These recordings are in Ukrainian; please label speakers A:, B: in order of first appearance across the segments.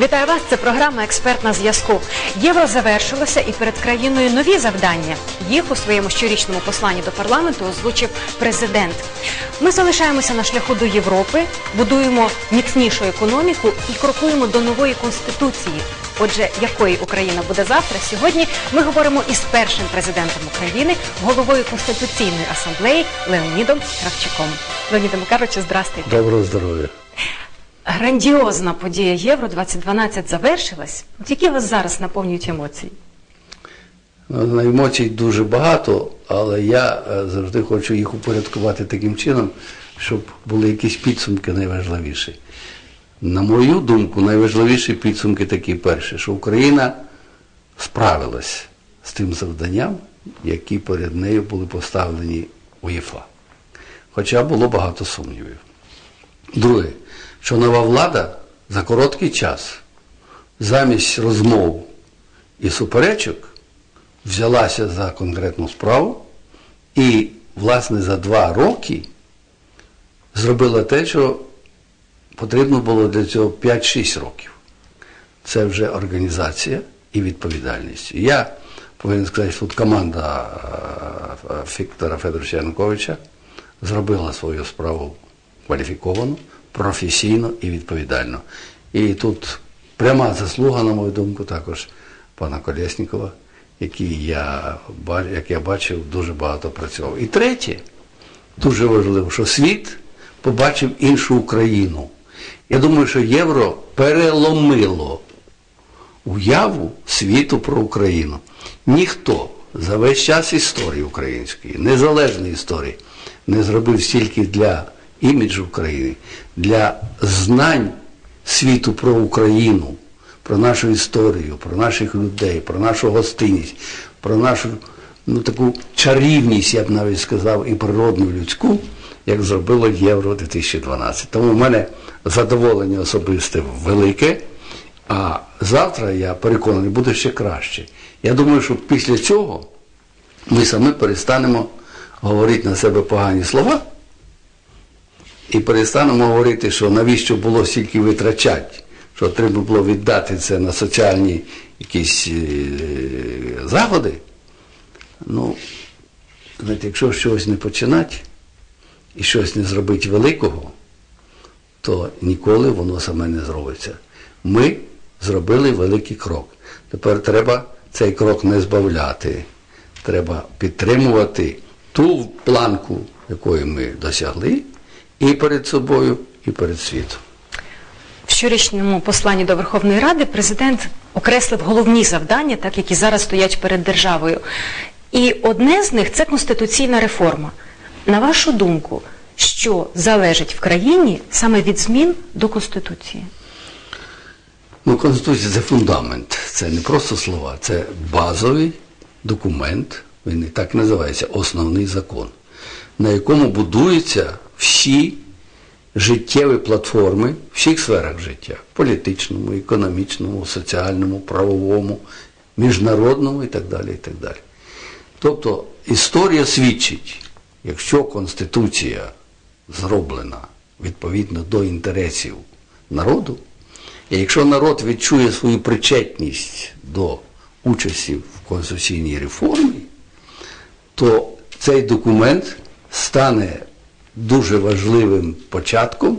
A: Вітаю вас. Це програма Експерт на зв'язку. Євро завершилося і перед країною нові завдання. Їх у своєму щорічному посланні до парламенту озвучив президент. Ми залишаємося на шляху до Європи, будуємо міцнішу економіку і крокуємо до нової конституції. Отже, якої Україна буде завтра? Сьогодні ми говоримо із першим президентом України, головою Конституційної асамблеї Леонідом Кравчуком. Леоніде Макаровичу, здрастуйте.
B: Доброго здоров'я.
A: Грандіозна подія Євро 2012 завершилась. От які вас зараз наповнюють емоції?
B: Ну, емоцій дуже багато, але я е, завжди хочу їх упорядкувати таким чином, щоб були якісь підсумки найважливіші. На мою думку, найважливіші підсумки такі перші, що Україна справилась з тим завданням, які перед нею були поставлені УЄФА. Хоча було багато сумнівів. Друге, що нова влада за короткий час замість розмов і суперечок взялася за конкретну справу і, власне, за два роки зробила те, що потрібно було для цього 5-6 років. Це вже організація і відповідальність. Я повинен сказати, що тут команда е, Віктора Федоровича Януковича зробила свою справу кваліфіковано, професійно і відповідально. І тут пряма заслуга, на мою думку, також пана Колєснікова, який я, як я бачив, дуже багато працював. І третє, дуже важливо, що світ побачив іншу Україну. Я думаю, що євро переломило уяву світу про Україну. Ніхто за весь час історії української, незалежної історії, не зробив стільки для іміджу України, для знань світу про Україну, про нашу історію, про наших людей, про нашу гостинність, про нашу ну, таку чарівність, я б навіть сказав, і природну людську, як зробило Євро 2012. Тому в мене задоволення особисте велике. А завтра, я переконаний, буде ще краще. Я думаю, що після цього ми самі перестанемо говорити на себе погані слова і перестанемо говорити, що навіщо було стільки витрачати, що треба було віддати це на соціальні якісь е, заходи. Ну, знаєте, якщо щось не починати і щось не зробити великого, то ніколи воно саме не зробиться. Ми зробили великий крок. Тепер треба цей крок не збавляти. Треба підтримувати ту планку, якої ми досягли, і перед собою, і перед світом.
A: В щорічному посланні до Верховної Ради президент окреслив головні завдання, так які зараз стоять перед державою. І одне з них це конституційна реформа. На вашу думку, що залежить в країні саме від змін до Конституції?
B: Ну, Конституція це фундамент, це не просто слова, це базовий документ, він і так називається основний закон, на якому будуються всі життєві платформи в всіх сферах життя політичному, економічному, соціальному, правовому, міжнародному і так далі. і так далі. Тобто історія свідчить, якщо Конституція зроблена відповідно до інтересів народу, і якщо народ відчує свою причетність до участі в конституційній реформі, то цей документ стане дуже важливим початком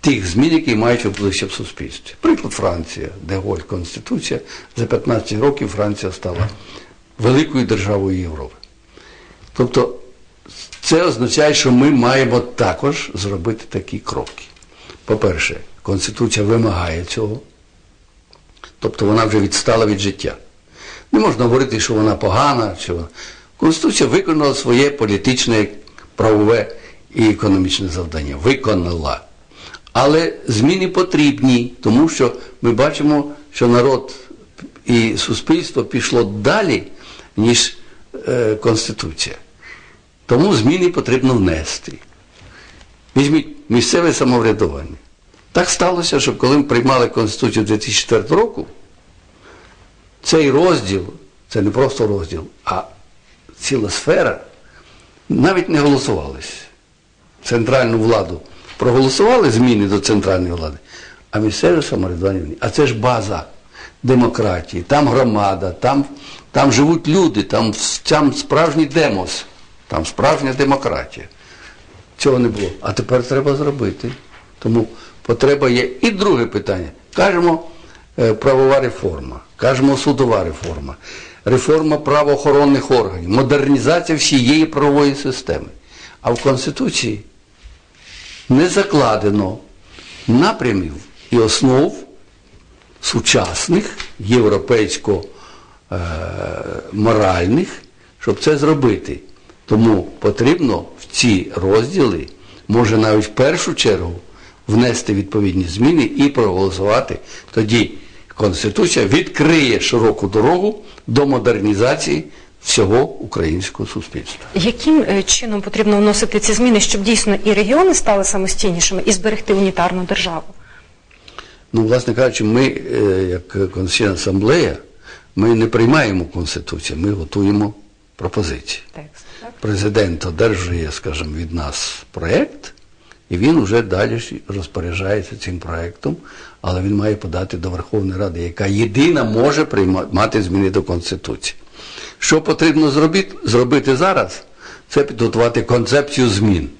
B: тих змін, які мають відбутися в суспільстві. Приклад Франція, де Голь Конституція, за 15 років Франція стала великою державою Європи. Тобто це означає, що ми маємо також зробити такі кроки. По-перше, Конституція вимагає цього, тобто вона вже відстала від життя. Не можна говорити, що вона погана, вона. Конституція виконала своє політичне, правове і економічне завдання. Виконала. Але зміни потрібні, тому що ми бачимо, що народ і суспільство пішло далі, ніж е, Конституція. Тому зміни потрібно внести. Візьміть місцеве самоврядування. Так сталося, що коли ми приймали Конституцію 2004 року, цей розділ, це не просто розділ, а ціла сфера, навіть не голосувалися. Центральну владу проголосували зміни до центральної влади, а місцеве самоврядування ні. А це ж база демократії, там громада, там, там живуть люди, там, там справжній демос, там справжня демократія. Цього не було. А тепер треба зробити. Тому потреба є. І друге питання. Кажемо, е, правова реформа, кажемо судова реформа, реформа правоохоронних органів, модернізація всієї правової системи. А в Конституції не закладено напрямів і основ сучасних, європейсько-моральних, щоб це зробити. Тому потрібно в ці розділи, може навіть в першу чергу, внести відповідні зміни і проголосувати. Тоді Конституція відкриє широку дорогу до модернізації всього українського суспільства.
A: Яким е, чином потрібно вносити ці зміни, щоб дійсно і регіони стали самостійнішими, і зберегти унітарну державу?
B: Ну, власне кажучи, ми, е, як Конституційна асамблея, ми не приймаємо Конституцію, ми готуємо пропозиції.
A: Текст, так?
B: Президент одержує, скажімо, від нас проєкт, і він вже далі розпоряджається цим проєктом, але він має подати до Верховної Ради, яка єдина може приймати зміни до Конституції. Що потрібно зробити, зробити зараз? Це підготувати концепцію змін.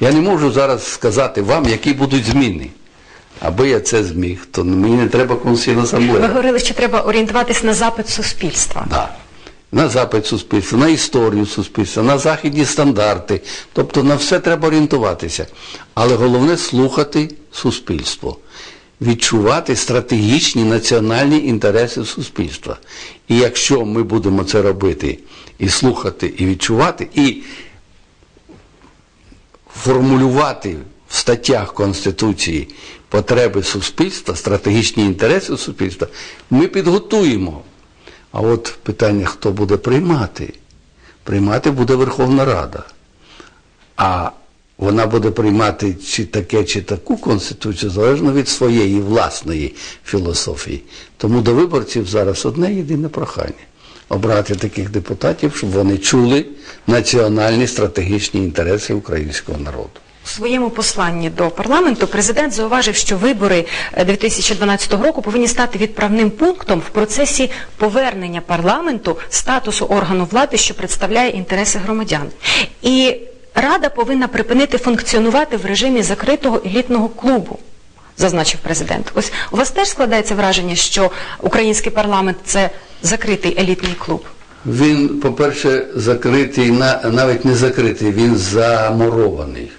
B: Я не можу зараз сказати вам, які будуть зміни. Аби я це зміг, то мені не треба Конституційна асамблея.
A: Ви говорили, що треба орієнтуватись на запит суспільства.
B: Да. На запит суспільства, на історію суспільства, на західні стандарти. Тобто на все треба орієнтуватися. Але головне слухати суспільство, відчувати стратегічні національні інтереси суспільства. І якщо ми будемо це робити і слухати, і відчувати, і формулювати в статтях Конституції потреби суспільства, стратегічні інтереси суспільства, ми підготуємо. А от питання, хто буде приймати? Приймати буде Верховна Рада. А вона буде приймати чи таке, чи таку конституцію, залежно від своєї власної філософії. Тому до виборців зараз одне єдине прохання обрати таких депутатів, щоб вони чули національні стратегічні інтереси українського народу.
A: У своєму посланні до парламенту президент зауважив, що вибори е, 2012 року повинні стати відправним пунктом в процесі повернення парламенту статусу органу влади, що представляє інтереси громадян. І Рада повинна припинити функціонувати в режимі закритого елітного клубу. Зазначив президент. Ось у вас теж складається враження, що український парламент це закритий елітний клуб.
B: Він, по-перше, закритий, на- навіть не закритий, він замурований.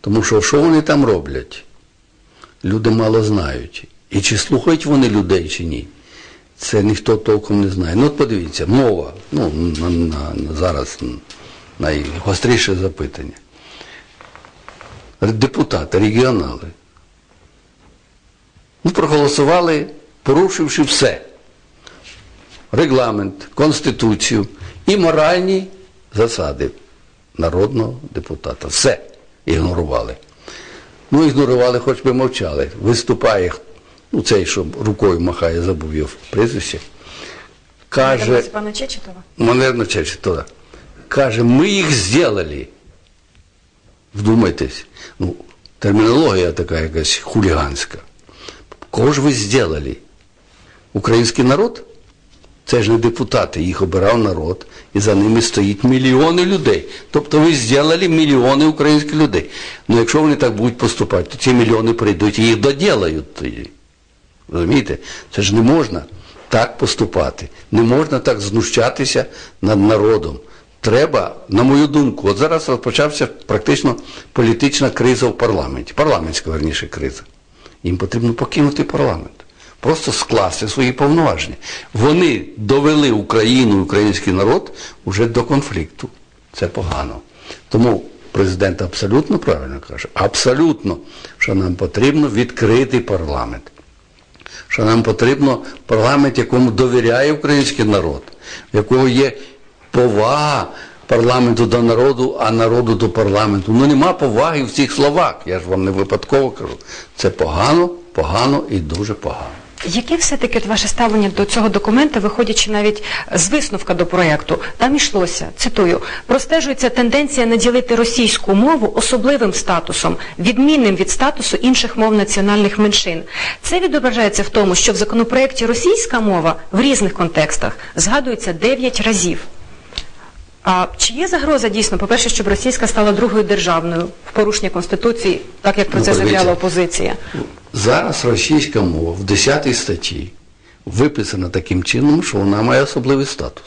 B: Тому що що вони там роблять? Люди мало знають. І чи слухають вони людей, чи ні, це ніхто толком не знає. Ну от подивіться, мова, ну, на, на, на зараз найгостріше запитання. Депутати, регіонали. Ну, проголосували, порушивши все регламент, конституцію і моральні засади народного депутата. Все ігнорували. Ну, ігнорували, хоч би мовчали. Виступає, ну цей, що рукою махає, забув його прізвище. Каже,
A: пана Чечетова?
B: манерно Чечетова, каже, ми їх зробили. Вдумайтесь, ну, термінологія така якась хуліганська. Кого ж ви зробили? Український народ? Це ж не депутати, їх обирав народ, і за ними стоїть мільйони людей. Тобто ви зробили мільйони українських людей. Ну якщо вони так будуть поступати, то ці мільйони прийдуть і їх доділають тоді. Розумієте? Це ж не можна так поступати. Не можна так знущатися над народом. Треба, на мою думку, от зараз розпочався практично політична криза в парламенті, парламентська верніше криза. Їм потрібно покинути парламент. Просто скласти свої повноваження. Вони довели Україну український народ вже до конфлікту. Це погано. Тому президент абсолютно правильно каже, абсолютно, що нам потрібно відкрити парламент. Що нам потрібно парламент, якому довіряє український народ, в якого є повага парламенту до народу, а народу до парламенту. Ну нема поваги в цих словах. Я ж вам не випадково кажу. Це погано, погано і дуже погано.
A: Яке все-таки ваше ставлення до цього документа, виходячи навіть з висновка до проєкту? Там йшлося, цитую, простежується тенденція наділити російську мову особливим статусом, відмінним від статусу інших мов національних меншин. Це відображається в тому, що в законопроєкті російська мова в різних контекстах згадується 9 разів. А чи є загроза дійсно, по-перше, щоб російська стала другою державною в порушення Конституції, так як про
B: Ну,
A: це заявляла опозиція?
B: Зараз російська мова в 10 статті виписана таким чином, що вона має особливий статус.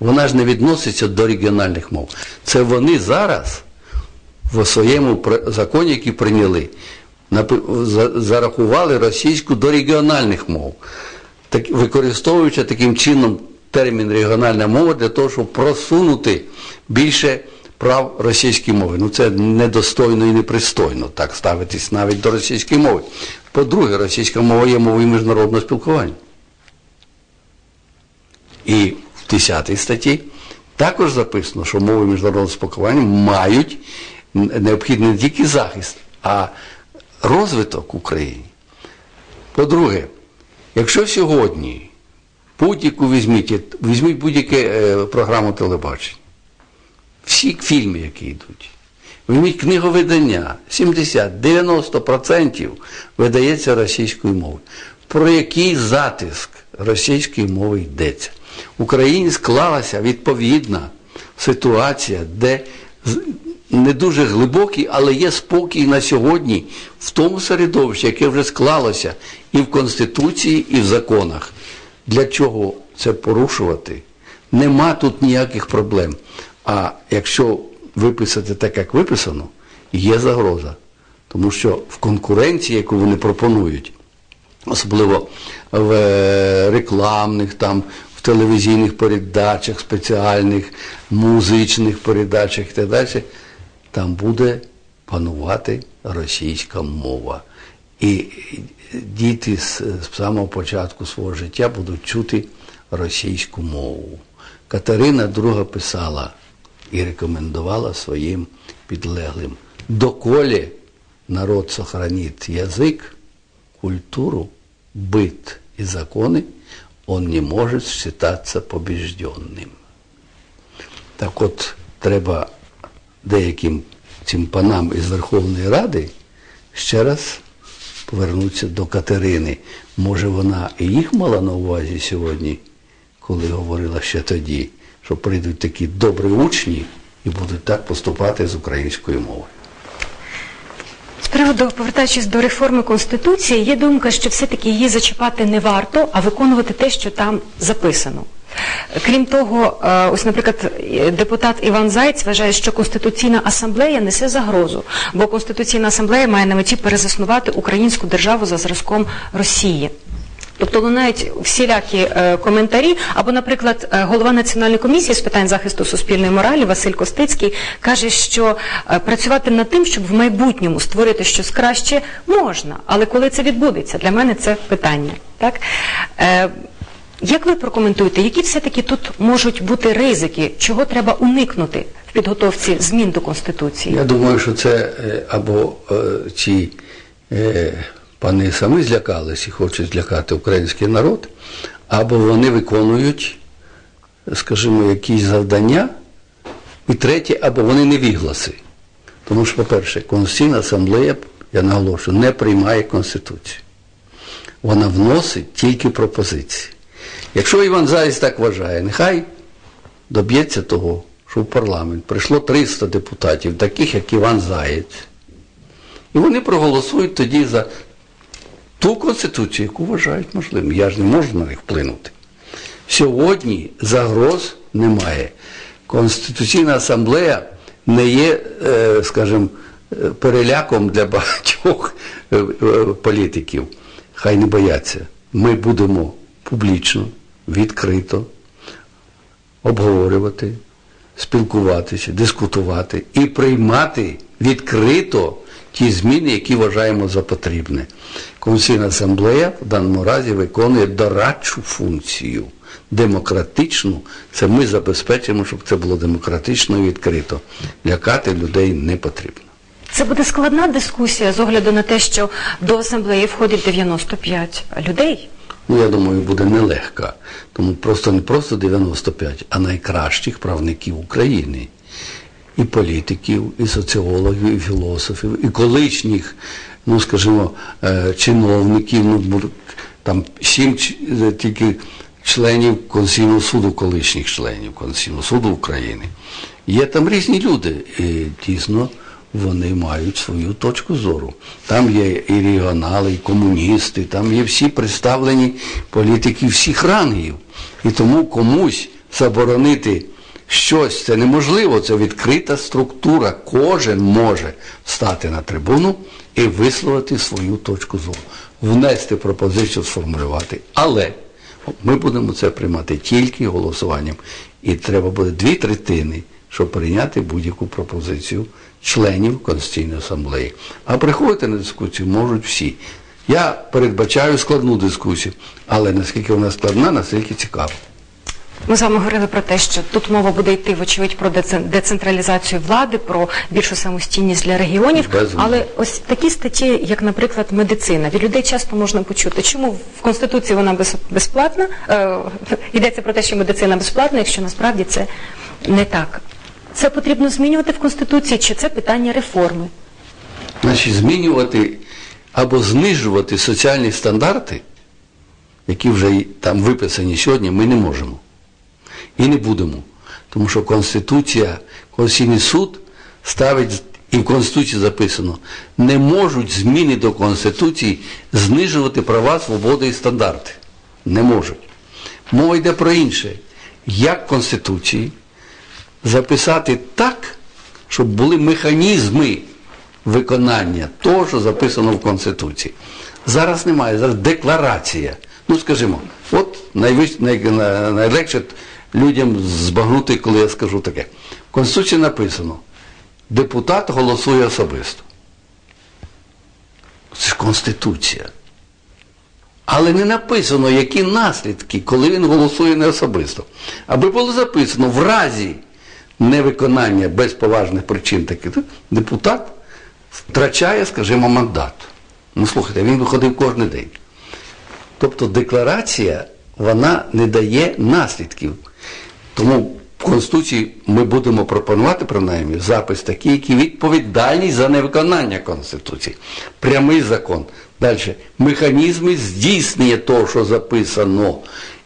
B: Вона ж не відноситься до регіональних мов. Це вони зараз в своєму законі, який прийняли, зарахували російську до регіональних мов, так, використовуючи таким чином термін регіональна мова для того, щоб просунути більше прав російської мови. Ну це недостойно і непристойно так ставитись навіть до російської мови. По-друге, російська мова є мовою міжнародного спілкування. І в 10 статті також записано, що мови міжнародного спілкування мають необхідний не тільки захист, а розвиток в Україні. По-друге, якщо сьогодні будь-яку візьміть, візьміть будь-яку е, програму телебачення, всі фільми, які йдуть, візьміть книговидання, 70-90% видається російською мовою. Про який затиск російської мови йдеться? В Україні склалася відповідна ситуація, де не дуже глибокий, але є спокій на сьогодні в тому середовищі, яке вже склалося і в Конституції, і в законах. Для чого це порушувати? Нема тут ніяких проблем. А якщо виписати так, як виписано, є загроза. Тому що в конкуренції, яку вони пропонують, особливо в е, рекламних, там, в телевізійних передачах, спеціальних, музичних передачах і так далі, там буде панувати російська мова. І діти з, з самого початку свого життя будуть чути російську мову. Катерина II писала і рекомендувала своїм підлеглим. Доколе народ сохранит язык, культуру, быт и законы, он не может считаться побежденным. Так от, треба деяким цим панам із Верховної Ради ще раз повернутися до Катерини. Може, вона і їх мала на увазі сьогодні, коли говорила ще тоді, що прийдуть такі добрі учні і будуть так поступати з українською мовою.
A: З приводу, повертаючись до реформи Конституції, є думка, що все-таки її зачіпати не варто, а виконувати те, що там записано. Крім того, е, ось, наприклад, депутат Іван Зайць вважає, що Конституційна асамблея несе загрозу, бо Конституційна асамблея має на меті перезаснувати українську державу за зразком Росії. Тобто лунають всілякі е, коментарі. Або, наприклад, е, голова Національної комісії з питань захисту суспільної моралі Василь Костицький каже, що е, працювати над тим, щоб в майбутньому створити щось краще, можна. Але коли це відбудеться, для мене це питання. Так? Е, як ви прокоментуєте, які все-таки тут можуть бути ризики, чого треба уникнути в підготовці змін до Конституції?
B: Я думаю, що це е, або е, ці е, пани самі злякались і хочуть злякати український народ, або вони виконують, скажімо, якісь завдання, і третє, або вони невігласи. Тому що, по-перше, Конституційна асамблея, я наголошую, не приймає Конституцію. Вона вносить тільки пропозиції. Якщо Іван Заєць так вважає, нехай доб'ється того, що в парламент прийшло 300 депутатів, таких як Іван Заєць. І вони проголосують тоді за ту конституцію, яку вважають можливим. Я ж не можу на них вплинути. Сьогодні загроз немає. Конституційна асамблея не є, е, скажімо, е, переляком для багатьох е, політиків. Хай не бояться. Ми будемо публічно, відкрито обговорювати, спілкуватися, дискутувати і приймати відкрито ті зміни, які вважаємо за потрібне. Конституційна асамблея в даному разі виконує дорадчу функцію. Демократичну, це ми забезпечимо, щоб це було демократично і відкрито. Лякати людей не потрібно.
A: Це буде складна дискусія з огляду на те, що до асамблеї входить 95 людей.
B: Ну я думаю, буде нелегка. Тому просто не просто 95, а найкращих правників України. І політиків, і соціологів, і філософів, і колишніх, ну скажімо, е, чиновників, ну там сім е, тільки членів Конституційного суду, колишніх членів Конституційного суду України. Є там різні люди, дійсно вони мають свою точку зору. Там є і регіонали, і комуністи, там є всі представлені політики всіх рангів. І тому комусь заборонити щось це неможливо, це відкрита структура. Кожен може встати на трибуну і висловити свою точку зору, внести пропозицію, сформулювати. Але ми будемо це приймати тільки голосуванням. І треба буде дві третини, щоб прийняти будь-яку пропозицію членів Конституційної асамблеї. А приходити на дискусію можуть всі. Я передбачаю складну дискусію, але наскільки вона складна, настільки цікава.
A: Ми з вами говорили про те, що тут мова буде йти, вочевидь, про децен- децентралізацію влади, про більшу самостійність для регіонів.
B: Безумовно.
A: Але ось такі статті, як, наприклад, медицина, від людей часто можна почути, чому в Конституції вона без- безплатна, е, йдеться про те, що медицина безплатна, якщо насправді це не так. Це потрібно змінювати в Конституції, чи це питання реформи?
B: Значить, змінювати або знижувати соціальні стандарти, які вже там виписані сьогодні, ми не можемо. І не будемо. Тому що Конституція, Конституційний суд ставить, і в Конституції записано, не можуть зміни до Конституції знижувати права, свободи і стандарти. Не можуть. Мова йде про інше. Як Конституції записати так, щоб були механізми виконання того, що записано в Конституції. Зараз немає, зараз декларація. Ну, скажімо, от найлегше людям збагнути, коли я скажу таке. В Конституції написано, депутат голосує особисто. Це ж Конституція. Але не написано, які наслідки, коли він голосує не особисто. Аби було записано, в разі невиконання без поважних причин таких, депутат втрачає, скажімо, мандат. Ну слухайте, він виходив кожен день. Тобто декларація, вона не дає наслідків. Тому в Конституції ми будемо пропонувати, принаймні, запис такий, який відповідальний за невиконання Конституції. Прямий закон. Далі. Механізми здійснення того, що записано,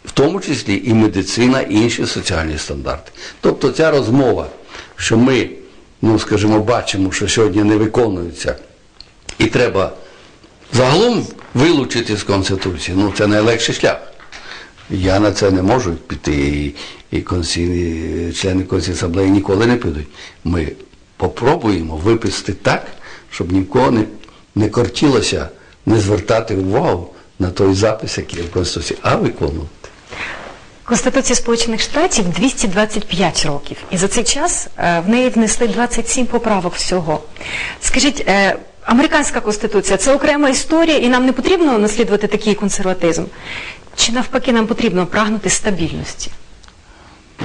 B: в тому числі і медицина, і інші соціальні стандарти. Тобто ця розмова, що ми, ну скажімо, бачимо, що сьогодні не виконується, і треба загалом вилучити з Конституції, ну це найлегший шлях. Я на це не можу піти, і, і конституційні- члени Конституційної асамблеї ніколи не підуть. Ми попробуємо виписати так, щоб ні в кого не, не кортілося не звертати увагу на той запис, який є в Конституції, а виконувати.
A: Конституція Сполучених Штатів 225 років, і за цей час е, в неї внесли 27 поправок всього. Скажіть, е, американська конституція це окрема історія, і нам не потрібно наслідувати такий консерватизм? Чи навпаки нам потрібно прагнути стабільності?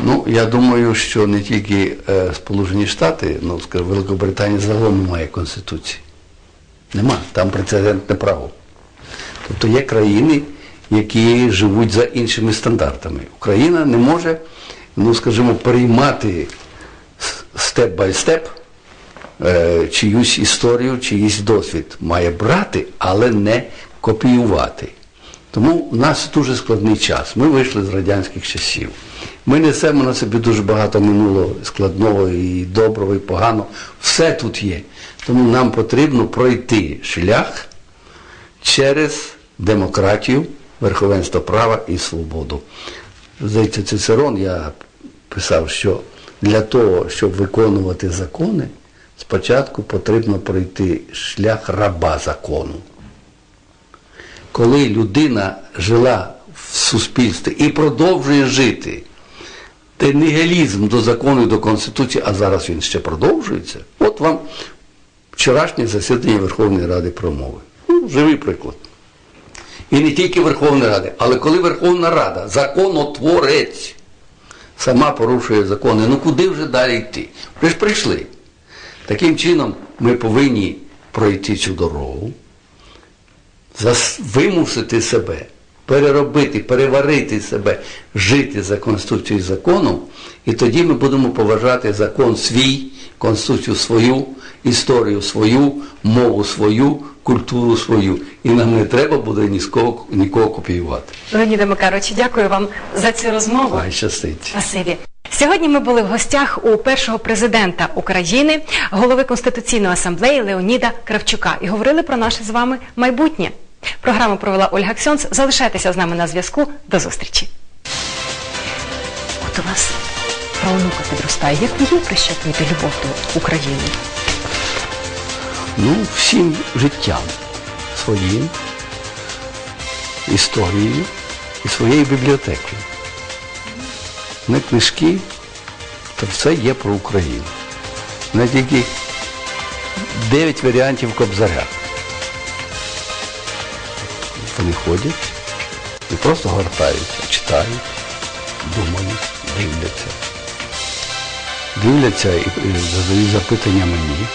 B: Ну, я думаю, що не тільки е, Сполучені Штати, ну, скажімо, Великобританія загалом немає Конституції. Нема, там прецедентне право. Тобто є країни, які живуть за іншими стандартами. Україна не може, ну скажімо, приймати степ бай степ е, чиюсь історію, чиїсь досвід. Має брати, але не копіювати. Тому в нас дуже складний час. Ми вийшли з радянських часів. Ми несемо на собі дуже багато минулого складного і доброго, і поганого. Все тут є. Тому нам потрібно пройти шлях через демократію, верховенство права і свободу. Здається, Цицерон я писав, що для того, щоб виконувати закони, спочатку потрібно пройти шлях раба закону. Коли людина жила в суспільстві і продовжує жити, де нігілізм до закону і до Конституції, а зараз він ще продовжується, от вам вчорашнє засідання Верховної Ради промови. Ну, живий приклад. І не тільки Верховної Ради, але коли Верховна Рада, законотворець, сама порушує закони, ну куди вже далі йти? Вже ж прийшли. Таким чином ми повинні пройти цю дорогу, вимусити себе переробити, переварити себе, жити за Конституцією і законом, і тоді ми будемо поважати закон свій, Конституцію свою, історію свою, мову свою, культуру свою. І нам не треба буде нікого, нікого копіювати.
A: Леоніде Макаровичу, дякую вам за цю розмову.
B: Хай щастить.
A: Спасибі. Сьогодні ми були в гостях у першого президента України, голови Конституційної асамблеї Леоніда Кравчука і говорили про наше з вами майбутнє. Програму провела Ольга Ксьонц. Залишайтеся з нами на зв'язку. До зустрічі. От у вас правонука підростає. Як ви прищеплюєте любов до України?
B: Ну, всім життям своїм, історією і своєю бібліотекою. Не книжки, то все є про Україну. Не тільки 9 варіантів кобзаря. Вони ходять і просто гортають, читають, думають, дивляться. Дивляться і задають запитання мені.